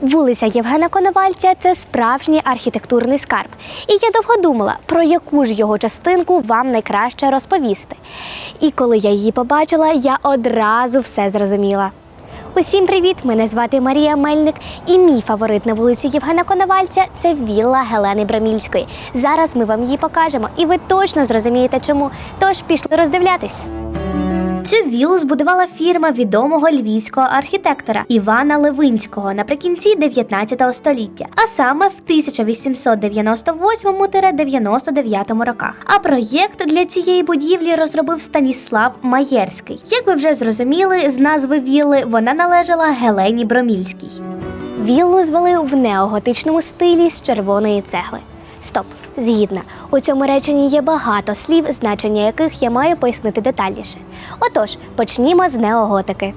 Вулиця Євгена Коновальця це справжній архітектурний скарб. І я довго думала, про яку ж його частинку вам найкраще розповісти. І коли я її побачила, я одразу все зрозуміла. Усім привіт! Мене звати Марія Мельник, і мій фаворит на вулиці Євгена Коновальця це вілла Гелени Брамільської. Зараз ми вам її покажемо, і ви точно зрозумієте, чому. Тож пішли роздивлятись. Цю віллу збудувала фірма відомого львівського архітектора Івана Левинського наприкінці 19 століття, а саме в 1898-99 роках. А проєкт для цієї будівлі розробив Станіслав Маєрський. Як ви вже зрозуміли, з назви вілли вона належала Гелені Бромільській. Віллу звели в неоготичному стилі з червоної цегли. Стоп, згідна. У цьому реченні є багато слів, значення яких я маю пояснити детальніше. Отож, почнімо з неоготики.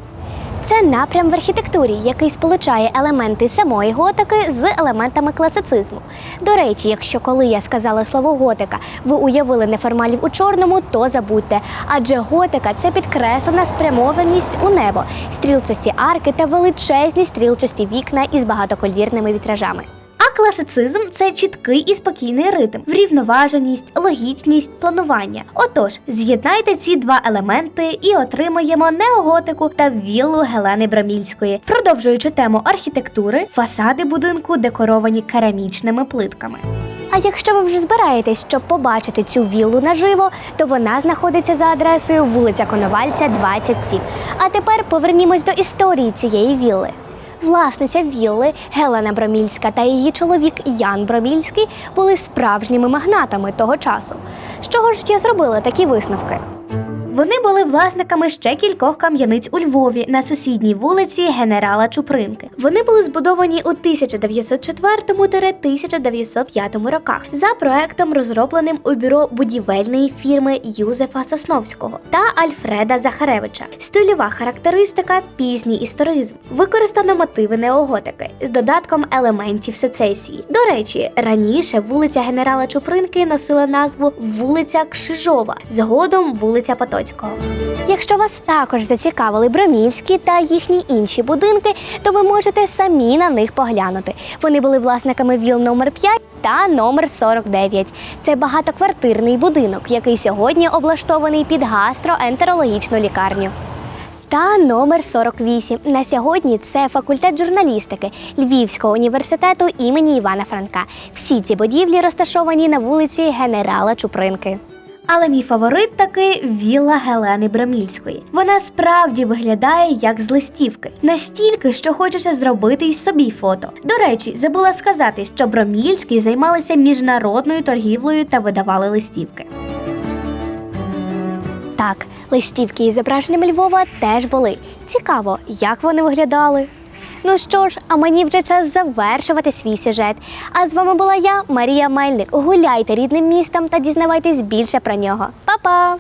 Це напрям в архітектурі, який сполучає елементи самої готики з елементами класицизму. До речі, якщо коли я сказала слово готика, ви уявили неформалів у чорному, то забудьте. Адже готика це підкреслена спрямованість у небо, стрілчасті арки та величезні стрілчасті вікна із багатоколірними вітражами. Класицизм це чіткий і спокійний ритм, врівноваженість, логічність, планування. Отож, з'єднайте ці два елементи і отримаємо неоготику та віллу Гелени Брамільської. Продовжуючи тему архітектури, фасади будинку декоровані керамічними плитками. А якщо ви вже збираєтесь, щоб побачити цю віллу наживо, то вона знаходиться за адресою вулиця Коновальця, 27. А тепер повернімось до історії цієї вілли. Власниця вілли Гелена Бромільська та її чоловік Ян Бромільський були справжніми магнатами того часу. З чого ж я зробила такі висновки? Вони були власниками ще кількох кам'яниць у Львові на сусідній вулиці генерала Чупринки. Вони були збудовані у 1904-1905 роках за проектом, розробленим у бюро будівельної фірми Юзефа Сосновського та Альфреда Захаревича. Стильова характеристика пізній історизм. Використано мотиви неоготики з додатком елементів сецесії. До речі, раніше вулиця генерала Чупринки носила назву вулиця Кшижова, згодом вулиця Потоцького. Якщо вас також зацікавили Бромільські та їхні інші будинки, то ви можете самі на них поглянути. Вони були власниками віл номер 5 та номер 49. Це багатоквартирний будинок, який сьогодні облаштований під гастроентерологічну лікарню. Та номер 48. На сьогодні це факультет журналістики Львівського університету імені Івана Франка. Всі ці будівлі розташовані на вулиці генерала Чупринки. Але мій фаворит таки вілла Гелени Брамільської. Вона справді виглядає як з листівки, настільки, що хочеться зробити й собі фото. До речі, забула сказати, що Бромільські займалися міжнародною торгівлею та видавали листівки. Так, листівки із зображенням Львова теж були. Цікаво, як вони виглядали. Ну що ж, а мені вже час завершувати свій сюжет. А з вами була я, Марія Мельник. Гуляйте рідним містом та дізнавайтесь більше про нього. Па-па!